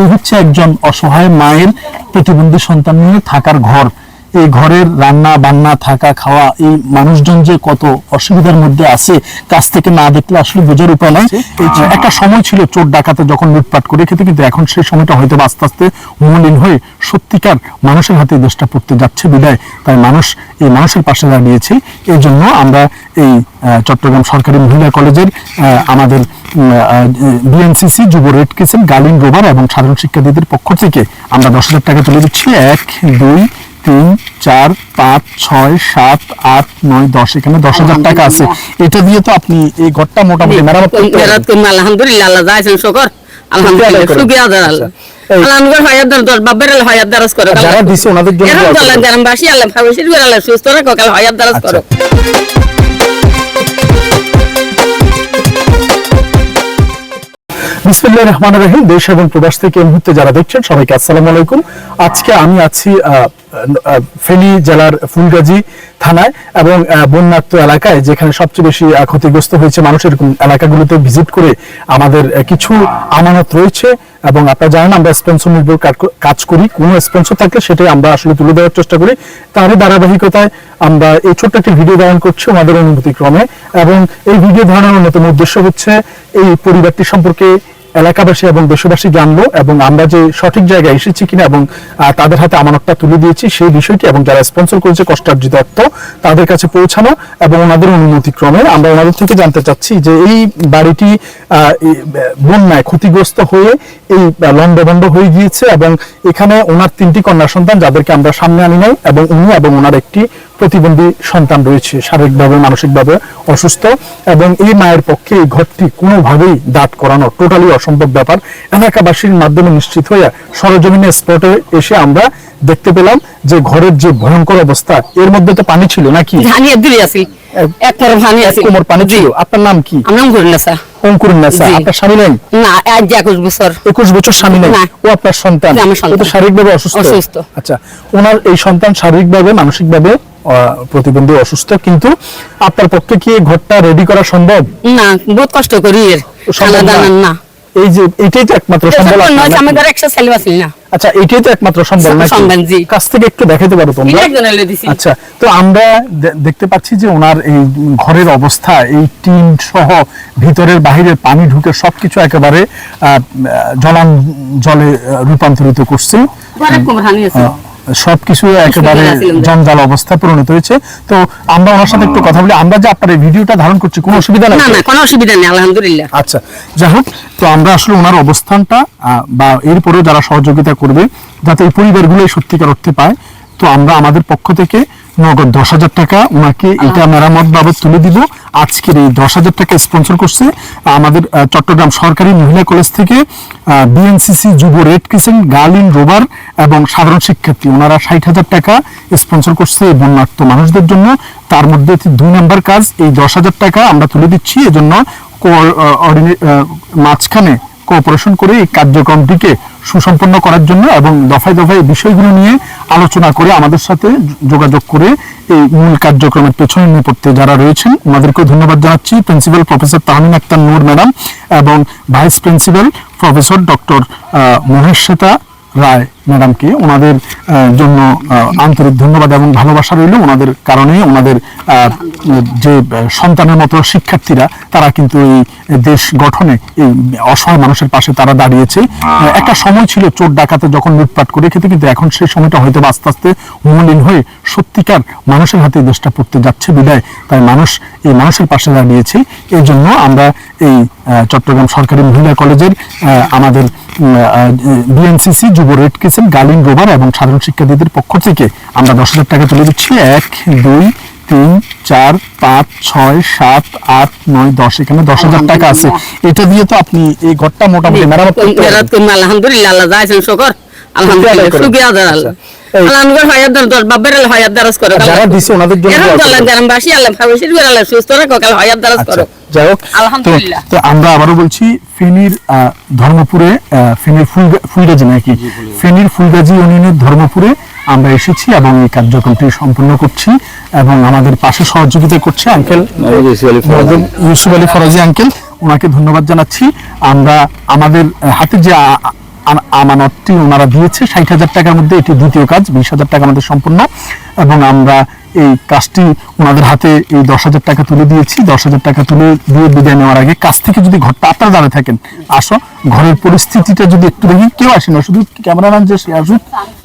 এই হচ্ছে একজন অসহায় মায়ের প্রতিবন্ধী সন্তান নিয়ে থাকার ঘর। এই ঘরের রান্না বান্না থাকা খাওয়া এই মানুষজন যে কত অসুবিধার মধ্যে আছে কাছ থেকে না দেখলে আসলে বোঝার উপায় নাই। একটা সময় ছিল চোর ডাকাতে যখন লুটপাট করে খেতে কিন্তু এখন সেই সময়টা হয়তো আস্তে আস্তে মলিন হয়ে সত্যিকার মানুষের হাতে দেশটা পড়তে যাচ্ছে বিদায়। তাই মানুষ এই মানুষের পাশে দাঁড়িয়েছে। এই জন্য আমরা এই চট্টগ্রাম সরকারি মহিলা কলেজের আমাদের বিএনসিসি যুব রেড ক্রিসেন্ট গার্লিন রোভার এবং সাধারণ শিক্ষার্থীদের পক্ষ থেকে আমরা দশ হাজার টাকা তুলে দিচ্ছি। এক দুই তিন চার পাঁচ ছয় সাত আট নয় দশ। এখানে দশ হাজার টাকা আছে। এটা দিয়ে তো আপনি এই ঘরটা মোটামুটি মেরামত আলহামদুলিল্লাহ আল্লাহ যাইছেন শুকর। আলহামদুলিল্লাহ করেন। সুবিয়া দাঁড়াল আচ্ছা। আল্লাহ যারা দিছে ওনাদের জন্য। গ্রামবাসী আল্লাহ আল্লাহ সুস্থ রাখো কাল হায়াত দারাজ। করো। বিসমিল্লাহ রহমান রহিম। দেশ এবং প্রবাস থেকে এই মুহূর্তে যারা দেখছেন সবাইকে আসসালামু আলাইকুম। আজকে আমি আছি ফেনী জেলার ফুলগাজী থানায় এবং বন্যাত্ম এলাকায় যেখানে সবচেয়ে বেশি ক্ষতিগ্রস্ত হয়েছে মানুষ এরকম এলাকাগুলোতে ভিজিট করে আমাদের কিছু আমানত রয়েছে এবং আপনারা জানেন আমরা স্পন্সর নির্ভর কাজ- কাজ করি। কোনো স্পন্সর থাকলে সেটাই আমরা আসলে তুলে দেওয়ার চেষ্টা করি। তারই ধারাবাহিকতায় আমরা এই ছোট্ট একটি ভিডিও ধারণ করছি আমাদের অনুমতি ক্রমে এবং এই ভিডিও ধারণের অন্যতম উদ্দেশ্য হচ্ছে এই পরিবারটি সম্পর্কে এলাকাবাসী এবং দেশবাসী জানলো এবং আমরা যে সঠিক জায়গায় এসেছি কিনা এবং তাদের হাতে আমানতটা তুলে দিয়েছি, সেই বিষয়টি এবং যারা স্পন্সর করেছে কষ্টার্জিত অর্থ তাদের কাছে পৌঁছানো এবং ওনাদের অনুমতি ক্রমে। আমরা ওনাদের থেকে জানতে চাচ্ছি যে এই বাড়িটি বন্যায় ক্ষতিগ্রস্ত হয়ে এই লন্ডভন্ড হয়ে গিয়েছে এবং এখানে ওনার তিনটি কন্যা সন্তান যাদেরকে আমরা সামনে আনি নাই এবং উনি এবং ওনার একটি প্রতিবন্ধী সন্তান রয়েছে শারীরিকভাবে মানসিকভাবে অসুস্থ এবং এই মায়ের পক্ষে এই ঘরটি কোনোভাবেই দাঁত করানো টোটালি অসম্ভব ব্যাপার। এলাকাবাসীর মাধ্যমে নিশ্চিত হয়ে সরজমিনে স্পটে এসে আমরা দেখতে পেলাম যে ঘরের যে ভয়ঙ্কর অবস্থা এর মধ্যে তো পানি ছিল নাকি? কোমর পানি ছিল। আপনার নাম কি? স্বামী নেই? না আজ বছর। একুশ বছর স্বামী নেই? ও আপনার সন্তান। শারীরিকভাবে অসুস্থ? অসুস্থ। আচ্ছা ওনার এই সন্তান শারীরিকভাবে মানসিকভাবে প্রতিবন্ধী অসুস্থ কিন্তু আপনার পক্ষে কি ঘরটা রেডি করা সম্ভব? না বহুত কষ্ট করি এর। না। এই যে এটাই তো একমাত্র সম্বল ঘরে একশো ছেলে বাঁচিল না। আচ্ছা এটাই তো একমাত্র সম্বল সম্বল, কাছ থেকে একটু দেখাতে পারো তোমরা? আচ্ছা তো আমরা দেখতে পাচ্ছি যে ওনার এই ঘরের অবস্থা এই টিন সহ ভিতরের বাহিরের পানি ঢুকে সবকিছু একেবারে জলান জলে রূপান্তরিত করছে। সবকিছু একেবারে জঞ্জাল অবস্থায় পরিণত হয়েছে। তো আমরা ওনার সাথে একটু কথা বলি। আমরা যে আপনার এই ভিডিওটা ধারণ করছি কোনো অসুবিধা নাই না না কোনো অসুবিধা নেই আলহামদুলিল্লাহ। আচ্ছা যাই হোক তো আমরা আসলে ওনার অবস্থানটা বা এরপরেও যারা সহযোগিতা করবে যাতে এই পরিবারগুলো এই সত্যিকার অর্থে পায় তো আমরা আমাদের পক্ষ থেকে নগদ দশ হাজার টাকা ওনাকে এটা মেরামত বাবদ তুলে দিব। আজকের এই দশ হাজার টাকা স্পন্সর করছে আমাদের চট্টগ্রাম সরকারি মহিলা কলেজ থেকে বিএনসিসি যুব রেড ক্রিসেন্ট গার্লিন রোবার এবং সাধারণ শিক্ষার্থী। ওনারা ষাট হাজার টাকা স্পন্সর করছে এই বন্যার্থ মানুষদের জন্য। তার মধ্যে দুই নম্বর কাজ। এই দশ হাজার টাকা আমরা তুলে দিচ্ছি। এজন্য মাঝখানে কোঅপারেশন করে এই কার্যক্রমটিকে সুসম্পন্ন করার জন্য এবং দফায় দফায় বিষয়গুলো নিয়ে আলোচনা করে আমাদের সাথে যোগাযোগ করে এই মূল কার্যক্রমের পেছনে নেপথ্যে যারা রয়েছেন, ওনাদেরকেও ধন্যবাদ জানাচ্ছি। Principal professor Tahmin Akter Noor madam এবং vice principal professor doctor Mahesh Shweta Roy ম্যাডামকে ওনাদের জন্য আন্তরিক ধন্যবাদ এবং ভালোবাসা রইল। ওনাদের কারণে ওনাদের যে সন্তানের মতো শিক্ষার্থীরা, তারা কিন্তু এই দেশ গঠনে এই অসহায় মানুষের পাশে তারা দাঁড়িয়েছে। একটা সময় ছিল চোর ডাকাতে যখন লুটপাট করে খেতে, কিন্তু এখন সেই সময়টা হয়তো আস্তে আস্তে মলিন হয়ে সত্যিকার মানুষের হাতে দেশটা পড়তে যাচ্ছে বিদায়। তাই মানুষ এই মানুষের পাশে দাঁড়িয়েছে। এই জন্য আমরা এই চট্টগ্রাম সরকারি মহিলা কলেজের আমাদের বিএনসিসি যুব রেড ক্রিসেন্ট গার্লিন রোভার এবং সাধারণ শিক্ষার্থীদের পক্ষ থেকে আমরা দশ হাজার টাকা তুলে দিচ্ছি। এক দুই তিন চার পাঁচ ছয় সাত আট নয় দশ এখানে দশ হাজার টাকা আছে। এটা দিয়ে তো আপনি এই ঘরটা মোটামুটি মেরামত আলহামদুলিল্লাহ আল্লাহ যাইছেন শুকর। আলহামদুলিল্লাহ করেন। সুবিয়া দাঁড়াল। এই- আলহামদুলিল্লাহ হায়াত দার দশ বাব্বের আল্লাহ হায়াত দারাজ করো যারা দিছে ওনাদের জন্য এরকম দোয়া তো আল্লাহ গ্রামবাসী আল্লাহ ফাবসির করে আল্লাহ সুস্থ রাখো কাল হায়াত দারাজ করো যাই হোক আলহামদুলিল্লাহ। তো আমরা আবারও বলছি ফেনীর আহ, ধর্মপুরে ফেনীর ফুল নাকি? ফেনীর ফুলগাজি ইউনিয়নের ধর্মপুরে আমরা এসেছি এবং এই কার্যক্রমটি সম্পূর্ণ করছি এবং আমাদের পাশে সহযোগিতা করছে আঙ্কেল ইউসুফ আলী ফরাজি। আঙ্কেল ওনাকে ধন্যবাদ জানাচ্ছি। আমরা আমাদের হাতে যে আমানতটি ওনারা দিয়েছে। ষাট হাজার টাকার মধ্যে এটি দ্বিতীয় কাজ, বিশ হাজার টাকা আমাদের সম্পূর্ণ। এবং আমরা এই কাজটি ওনাদের হাতে এই দশ হাজার টাকা তুলে দিয়েছি। দশ হাজার টাকা তুলে দিয়ে বিদায় নেওয়ার আগে কাছ থেকে যদি ঘরটা আপনারা দাঁড়িয়ে থাকেন, আসো। ঘরের পরিস্থিতিটা যদি একটু দেখি, কেউ আসে। না শুধু ক্যামেরাম্যান যে আসুক,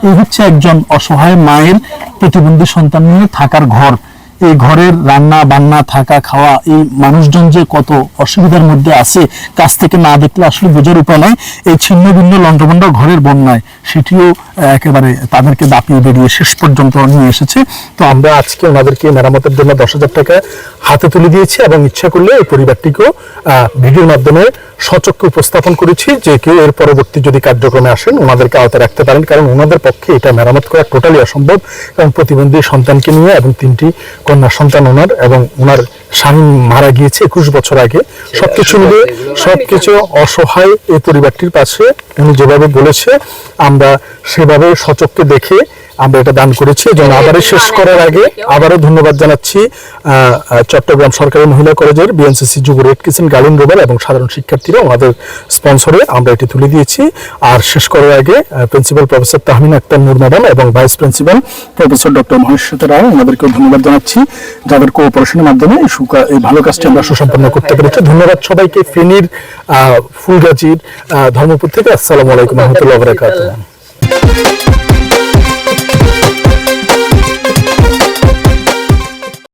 এই হচ্ছে একজন অসহায় মায়ের প্রতিবন্ধী সন্তান নিয়ে থাকার ঘর। এই ঘরের রান্না, বান্না, থাকা, খাওয়া এই মানুষজন যে কত অসুবিধার মধ্যে আছে, কাছ থেকে না দেখলে আসলে বোঝার উপায় নাই। এই ছিন্ন ভিন্ন লন্ডভন্ড ঘরের বন্যায় সেটিও একেবারে তাদেরকে দাপিয়ে বেরিয়ে শেষ পর্যন্ত নিয়ে এসেছে। তো আমরা আজকে ওনাদেরকে মেরামতের জন্য দশ হাজার টাকা হাতে তুলে দিয়েছি এবং ইচ্ছা করলে এই পরিবারটিকেও ভিডিওর মাধ্যমে সচক্ষে উপস্থাপন করেছি যে কেউ এর পরবর্তী যদি কার্যক্রমে আসেন, ওনাদেরকে আওতায় রাখতে পারেন। কারণ ওনাদের পক্ষে এটা মেরামত করা টোটালি অসম্ভব। কারণ প্রতিবন্ধী সন্তানকে নিয়ে এবং তিনটি কন্যা সন্তান ওনার এবং ওনার স্বামী মারা গিয়েছে একুশ বছর আগে। সবকিছু মিলিয়ে সবকিছু অসহায় এই পরিবারটির পাশে উনি যেভাবে বলেছে আমরা সেভাবে সচক্ষে দেখে আমরা এটা দান করেছি এবং আবারও শেষ করার আগে আবারও ধন্যবাদ জানাচ্ছি চট্টগ্রাম সরকারি মহিলা কলেজের বিএনসিসি যুব রেড কিচেন গার্লিন রোবেল এবং সাধারণ শিক্ষার্থীরা আমাদের স্পন্সরে আমরা এটি তুলে দিয়েছি। আর শেষ করার আগে principal professor Tahmin Akter Noor madam এবং ভাইস প্রিন্সিপাল প্রফেসর ডক্টর মহেশ্বত রায় ওনাদেরকেও ধন্যবাদ জানাচ্ছি যাদের কোঅপারেশনের মাধ্যমে এই ভালো কাজটি আমরা সুসম্পন্ন করতে পেরেছি। ধন্যবাদ সবাইকে, ফেনীর ফুলগাজীর ধর্মপুর থেকে। আসসালামু আলাইকুম, রহমতুল্লাহ বরাকাতুহ।